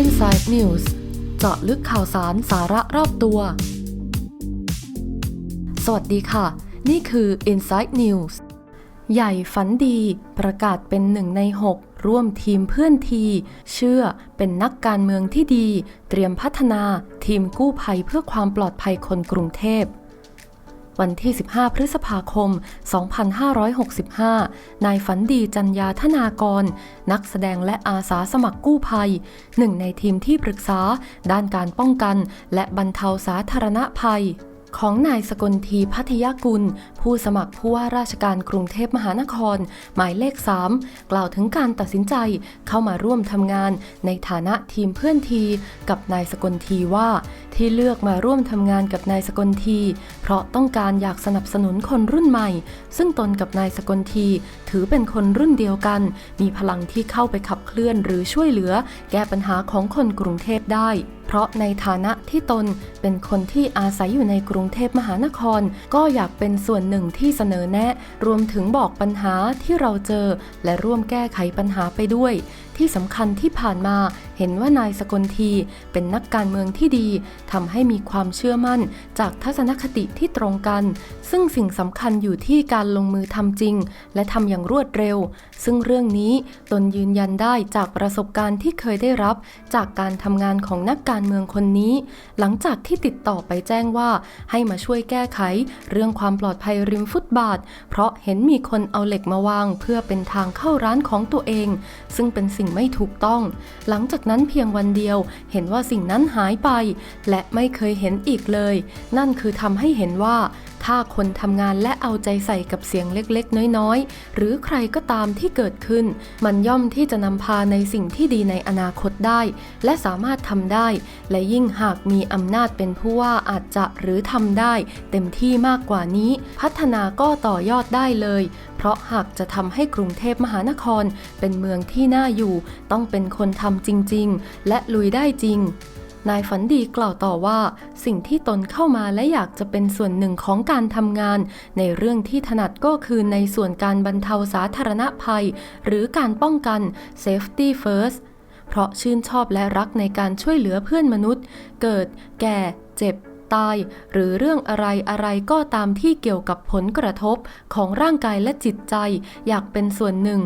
Inside News เจาะลึกข่าวสารสาระรอบตัว สวัสดีค่ะ นี่คือ Inside News ใหญ่ฝันดีประกาศเป็นหนึ่งใน 6 ร่วมทีมเพื่อนที เชื่อเป็นนักการเมืองที่ดี เตรียมพัฒนาทีมกู้ภัยเพื่อความปลอดภัยคนกรุงเทพ วันที่ 15 พฤษภาคม 2565 นายฝันดีจัญญาธนากร นักแสดงและอาสาสมัครกู้ภัย หนึ่งในทีมที่ปรึกษา ด้านการป้องกัน และบรรเทาสาธารณภัยของนายสกลทีพัทยากุล ผู้สมัครผู้ว่าราชการกรุงเทพมหานคร หมายเลข 3 กล่าวถึงการตัดสินใจเข้ามาร่วมทำงาน ในฐานะทีมเพื่อนที กับนายสกลทีว่า ที่เลือกมาร่วมทำงานกับนายสกลที เพราะต้องการอยากสนับสนุนคนรุ่นใหม่ ซึ่งตนกับนายสกลที ถือเป็นคนรุ่นเดียวกัน มีพลังที่เข้าไปขับเคลื่อนหรือช่วยเหลือ แก้ปัญหาของคนกรุงเทพได้ เพราะในฐานะที่ตนเป็นคนที่อาศัยอยู่ในกรุงเทพมหานคร ก็อยากเป็นส่วนหนึ่งที่เสนอแนะ รวมถึงบอกปัญหาที่เราเจอ และร่วมแก้ไขปัญหาไปด้วย ที่สำคัญที่ผ่านมา ห็นว่านายสกลทีเป็นนักการเมืองที่ดีทำให้มีความเชื่อมั่นจากทัศนคติที่ตรงกัน ซึ่งสิ่งสำคัญอยู่ที่การลงมือทำจริง และทำอย่างรวดเร็ว ซึ่งเรื่องนี้ตนยืนยันได้จากประสบการณ์ที่เคยได้รับ จากการทำงานของนักการเมืองคนนี้ หลังจากที่ติดต่อไปแจ้งว่า ให้มาช่วยแก้ไข เรื่องความปลอดภัยริมฟุตบาท เพราะเห็นมีคนเอาเหล็กมาวาง เพื่อเป็นทางเข้าร้านของตัวเอง ซึ่งเป็นสิ่งไม่ถูกต้อง หลังจากนั้นั้นเพียงวันเดียว เห็นว่าสิ่งนั้นหายไป และไม่เคยเห็นอีกเลย นั่นคือทำให้เห็นว่า ถ้าคนทำงานและเอาใจใส่กับเสียงเล็กๆ น้อยๆ หรือใครก็ตามที่เกิดขึ้น มันย่อมที่จะนำพาในสิ่งที่ดีในอนาคตได้ และสามารถทำได้ และยิ่งหากมีอำนาจเป็นผู้ว่าอาจจะหรือทำได้ เต็มที่มากกว่านี้ พัฒนาก็ต่อยอดได้เลย เพราะหากจะทำให้กรุงเทพมหานคร เป็นเมืองที่น่าอยู่ ต้องเป็นคนทำจริง ๆ และลุยได้จริง นายฝันดีกล่าวต่อว่า สิ่งที่ตนเข้ามาและอยากจะเป็นส่วนหนึ่งของการทำงาน ในเรื่องที่ถนัดก็คือในส่วนการบรรเทาสาธารณภัย หรือการป้องกัน safety first เพราะชื่นชอบและรักในการช่วยเหลือเพื่อนมนุษย์ เกิด แก่ เจ็บ ตาย หรือเรื่องอะไรอะไรก็ตามที่เกี่ยวกับผลกระทบของร่างกายและจิตใจ อยากเป็นส่วนหนึ่ง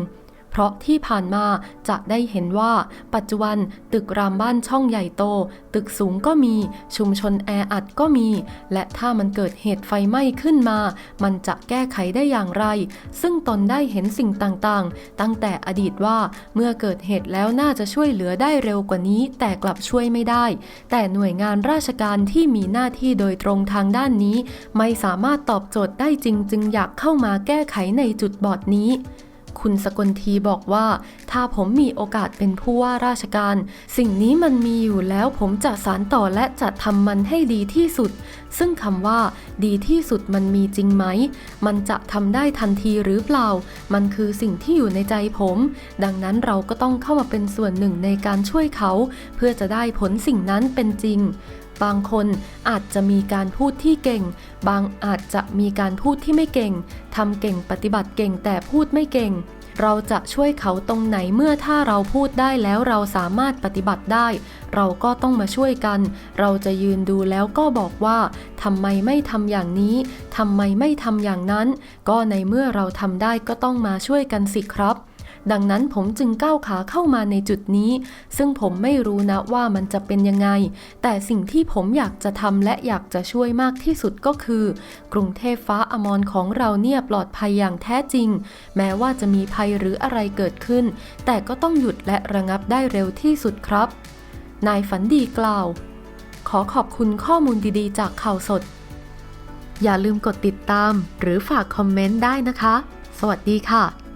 เพราะที่ผ่านมาจะได้เห็นว่า ปัจจุบันตึกรามบ้านช่องใหญ่โต ตึกสูงก็มีชุมชนแออัดก็มี และถ้ามันเกิดเหตุไฟไหม้ขึ้นมา มันจะแก้ไขได้อย่างไร ซึ่งตนได้เห็นสิ่งต่างๆ ตั้งแต่อดีตว่าเมื่อเกิดเหตุแล้วน่าจะช่วยเหลือได้เร็วกว่านี้ แต่กลับช่วยไม่ได้ แต่หน่วยงานราชการที่มีหน้าที่โดยตรงทางด้านนี้ ไม่สามารถตอบโจทย์ได้จริงจึงอยากเข้ามาแก้ไขในจุดบอดนี้ คุณสกลทีบอกว่า ถ้าผมมีโอกาสเป็นผู้ว่าราชการ สิ่งนี้มันมีอยู่แล้วผมจะสานต่อและจะทำมันให้ดีที่สุด ซึ่งคำว่าดีที่สุดมันมีจริงไหม มันจะทำได้ทันทีหรือเปล่า มันคือสิ่งที่อยู่ในใจผม ดังนั้นเราก็ต้องเข้ามาเป็นส่วนหนึ่งในการช่วยเขา เพื่อจะได้ผลสิ่งนั้นเป็นจริง บางคนอาจจะมีการพูดที่เก่ง บางอาจจะมีการพูดที่ไม่เก่งทำเก่งปฏิบัติเก่งแต่พูดไม่เก่ง เราจะช่วยเขาตรงไหนเมื่อถ้าเราพูดได้แล้วเราสามารถปฏิบัติได้ เราก็ต้องมาช่วยกัน เราจะยืนดูแล้วก็บอกว่าทำไมไม่ทำอย่างนี้ทำไมไม่ทำอย่างนั้น ก็ในเมื่อเราทำได้ก็ต้องมาช่วยกันสิครับ ดังนั้นผมจึงก้าวขาเข้ามาในจุดนี้ ซึ่งผมไม่รู้นะว่ามันจะเป็นยังไง แต่สิ่งที่ผมอยากจะทำและอยากจะช่วยมากที่สุดก็คือ กรุงเทพฟ้าอมรของเราเนี่ยปลอดภัยอย่างแท้จริง แม้ว่าจะมีภัยหรืออะไรเกิดขึ้น แต่ก็ต้องหยุดและระงับได้เร็วที่สุดครับ นายฝันดีกล่าว ขอขอบคุณข้อมูลดีๆ จากข่าวสด อย่าลืมกดติดตาม หรือฝากคอมเมนต์ได้นะคะ สวัสดีค่ะ